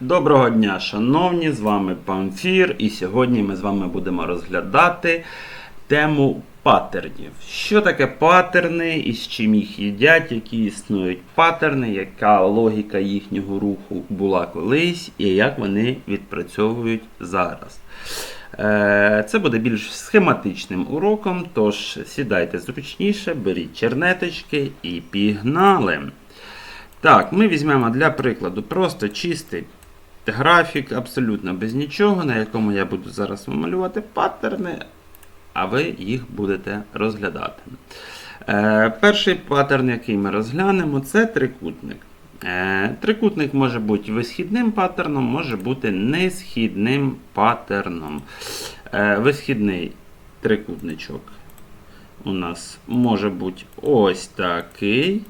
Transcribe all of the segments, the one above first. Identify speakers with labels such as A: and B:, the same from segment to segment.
A: Доброго дня, шановні! З вами Памфір, і сьогодні ми з вами будемо розглядати тему паттернів. Що таке паттерни і з чим їх їдять, які існують паттерни, яка логіка їхнього руху була колись і як вони відпрацьовують зараз. Е, Це буде більш схематичним уроком, тож сідайте зручніше, беріть чернеточки і пігнали. Так, ми візьмемо для прикладу просто чистий графік, абсолютно без нічого, на якому я буду зараз малювати паттерни, а ви їх будете розглядати. Е, перший паттерн, який ми розглянемо, це трикутник. Е, трикутник може бути висхідним паттерном, може бути несхідним паттерном. Е, висхідний трикутничок у нас може бути ось такий.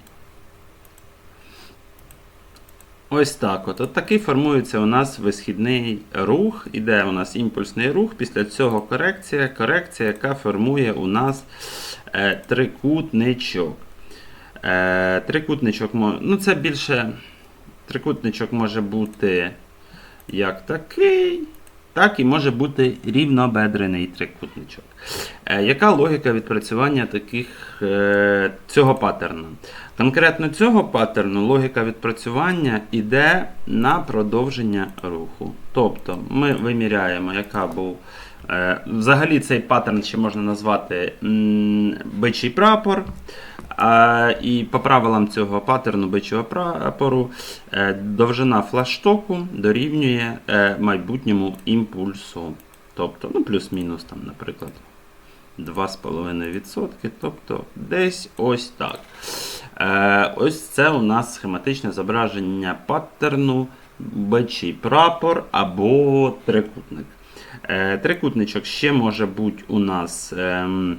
A: Ось так. От. от такий формується у нас висхідний рух. Іде у нас імпульсний рух. Після цього корекція. Корекція, яка формує у нас е, трикутничок. Е, трикутничок ну це більше трикутничок може бути як такий, так і може бути рівнобедрений трикутничок. Е, яка логіка відпрацювання таких, е, цього паттерну? Конкретно цього паттерну логіка відпрацювання йде на продовження руху. Тобто ми виміряємо, яка був. Е, Взагалі цей паттерн ще можна назвати бичий прапор. І по правилам цього паттерну бичого прапору е, довжина флаштоку дорівнює е, майбутньому імпульсу. Тобто, ну, плюс-мінус, там, наприклад, 2,5%. Тобто десь ось так. Ось це у нас схематичне зображення паттерну бичий прапор або трикутник. Е, трикутничок ще може бути у нас. ем,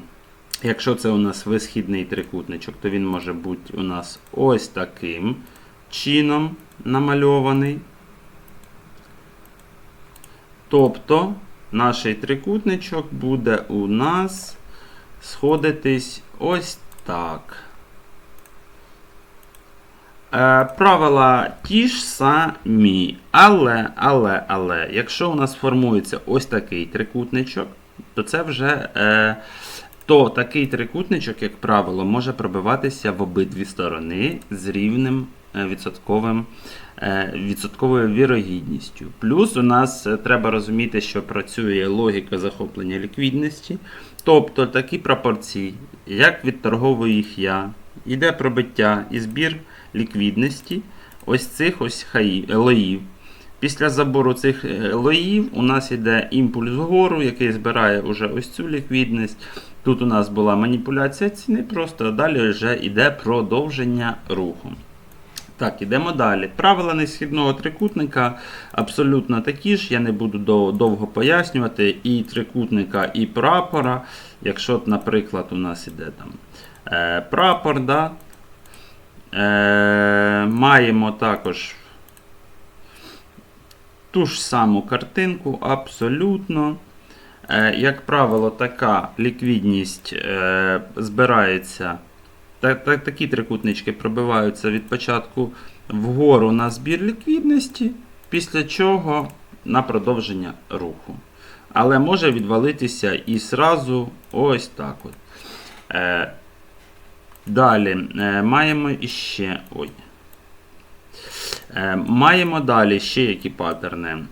A: Якщо це у нас висхідний трикутничок, то він може бути у нас ось таким чином намальований. Тобто наш трикутничок буде у нас сходитись ось так. Е, правила ті ж самі. Але, але, але, якщо у нас формується ось такий трикутничок, то це вже. Е, то такий трикутничок, як правило, може пробиватися в обидві сторони з рівним е, відсотковим, е, відсотковою вірогідністю. Плюс у нас е, треба розуміти, що працює логіка захоплення ліквідності. Тобто такі пропорції, як від торгової їх я, йде пробиття і збір ліквідності ось цих ось лоїв. Після забору цих е, лоїв у нас йде імпульс вгору, який збирає уже ось цю ліквідність. Тут у нас була маніпуляція ціни, просто далі вже йде продовження руху. Так, ідемо далі. Правила несхідного трикутника абсолютно такі ж, я не буду довго пояснювати. І трикутника, і прапора. Якщо, наприклад, у нас іде там е, прапор, да? Е, маємо також ту ж саму картинку, абсолютно. Е, Як правило, така ліквідність е, збирається. та- та- Такі трикутнички пробиваються від початку вгору на збір ліквідності, після чого на продовження руху. Але може відвалитися і зразу ось так. От. Е, Далі е, маємо іще. Ой. Е, Маємо далі ще які паттерни.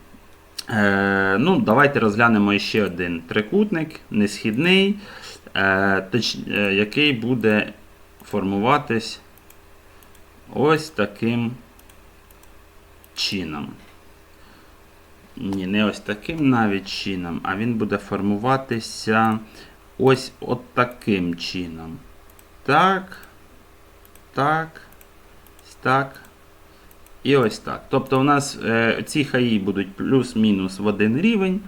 A: Е, ну, Давайте розглянемо ще один трикутник, несхідний, який буде формуватись ось таким чином. Ні, не ось таким навіть чином, а він буде формуватися ось от таким чином. Так, так, так. І ось так. Тобто у нас е, ці хаї будуть плюс-мінус в один рівень.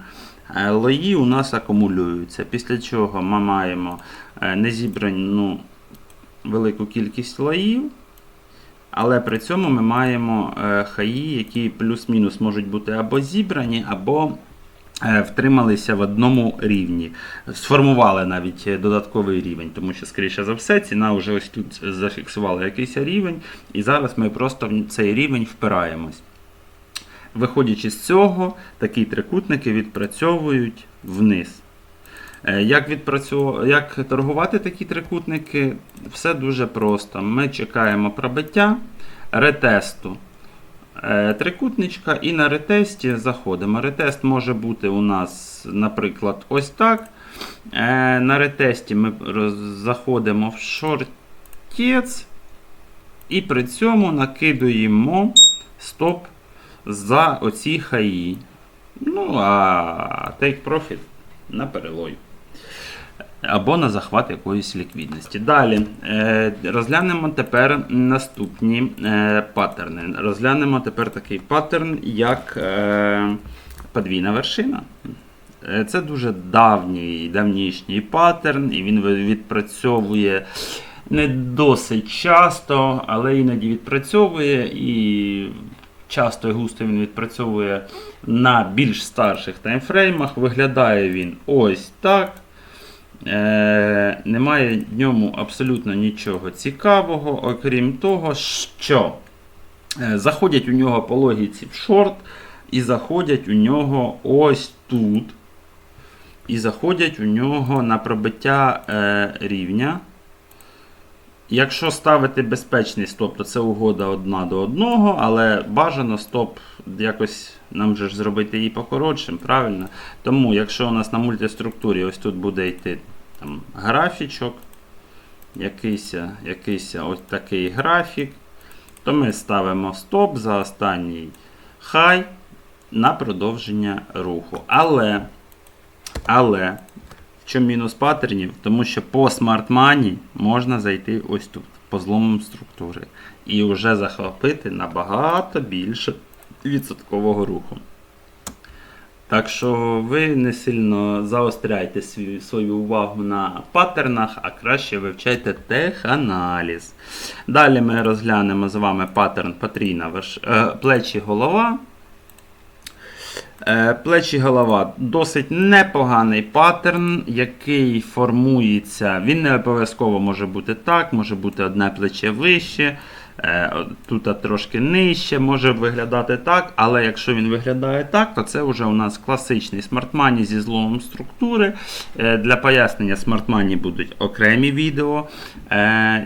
A: е, Лої у нас акумулюються. Після чого ми маємо е, незібрану велику кількість лоїв. Але при цьому ми маємо е, хаї, які плюс-мінус можуть бути або зібрані, або втрималися в одному рівні. Сформували навіть е, додатковий рівень, тому що, скоріше за все, ціна вже ось тут зафіксувала якийсь рівень, і зараз ми просто в цей рівень впираємось. виходячи з цього, такі трикутники відпрацьовують вниз. Е, Як, відпрацьов... Як торгувати такі трикутники? Все дуже просто. Ми чекаємо пробиття ретесту е, трикутничка і на ретесті заходимо. Ретест може бути у нас, наприклад, ось так. Е, На ретесті ми заходимо в шортець і при цьому накидуємо стоп за оці хаї. Ну, а take profit на перелой. Або на захват якоїсь ліквідності. Dалі е, розглянемо тепер наступні е, паттерни. Розглянемо тепер такий паттерн, як е, подвійна вершина. Це дуже давній, давнішній паттерн, і він відпрацьовує не досить часто, але іноді відпрацьовує і часто і густо він відпрацьовує на більш старших таймфреймах. Виглядає він ось так. Е, немає в ньому абсолютно нічого цікавого, окрім того, що е, заходять у нього по логіці в шорт, і заходять у нього ось тут. І заходять у нього на пробиття е, рівня. Якщо ставити безпечний стоп, то це угода одна до одного, але бажано стоп якось нам же ж зробити її покоротшим, правильно? Тому, якщо у нас на мультиструктурі ось тут буде йти там, графічок, якийсь, якийсь ось такий графік, то ми ставимо стоп за останній хай на продовження руху. Але, але чому мінус паттернів? Тому що по Smart Money можна зайти ось тут, по зломам структури, і вже захопити набагато більше відсоткового руху. Так що ви не сильно заостряйте свою увагу на паттернах, а краще вивчайте теханаліз. Далі ми розглянемо з вами паттерн потрійна е, плечі голова. Е, Плечі голова досить непоганий паттерн, який формується. Він не обов'язково може бути так, може бути одне плече вище, е, тут трошки нижче, може виглядати так, але якщо він виглядає так, то це вже у нас класичний смартмані зі зломом структури. Е, Для пояснення смартмані будуть окремі відео,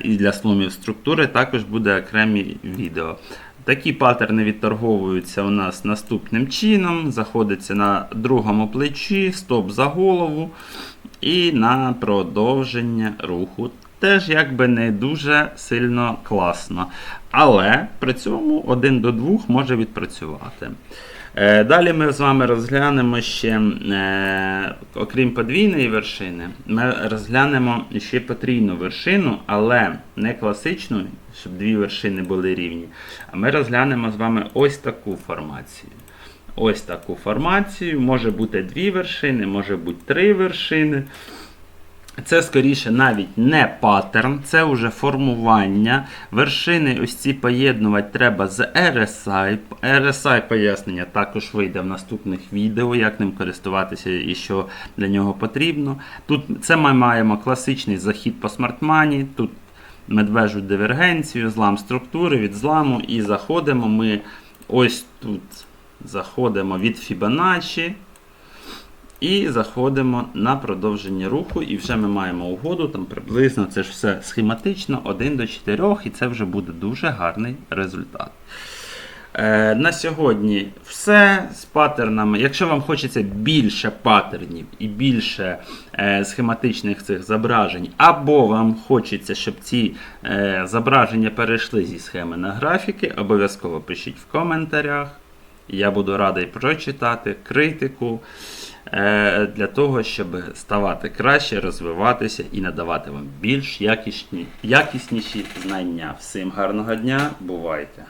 A: і для сломів структури також буде окремі відео. Такі паттерни відторговуються у нас наступним чином. Заходиться на другому плечі, стоп за голову і на продовження руху. Теж якби не дуже сильно класно. Але при цьому один до двох може відпрацювати. Е, Далі ми з вами розглянемо ще, е, окрім подвійної вершини, ми розглянемо ще потрійну вершину, але не класичну, щоб дві вершини були рівні. А ми розглянемо з вами ось таку формацію. Ось таку формацію. Може бути дві вершини, може бути три вершини. Це скоріше навіть не паттерн, це вже формування. Вершини ось ці поєднувати треба з RSI. RSI пояснення також вийде в наступних відео, як ним користуватися і що для нього потрібно. Тут це ми маємо класичний захід по смартмані. Тут медвежу дивергенцію, злам структури від зламу і заходимо ми ось тут. Заходимо від Fibonacci. І заходимо на продовження руху, і вже ми маємо угоду, там приблизно це ж все схематично 1 до 4, і це вже буде дуже гарний результат. Е, на сьогодні все з паттернами. Якщо вам хочеться більше паттернів і більше е, схематичних цих зображень, або вам хочеться, щоб ці е, зображення перейшли зі схеми на графіки, обов'язково пишіть в коментарях. Я буду радий прочитати критику для того, щоб ставати краще, розвиватися і надавати вам більш якісні, якісніші знання. Всім гарного дня, бувайте!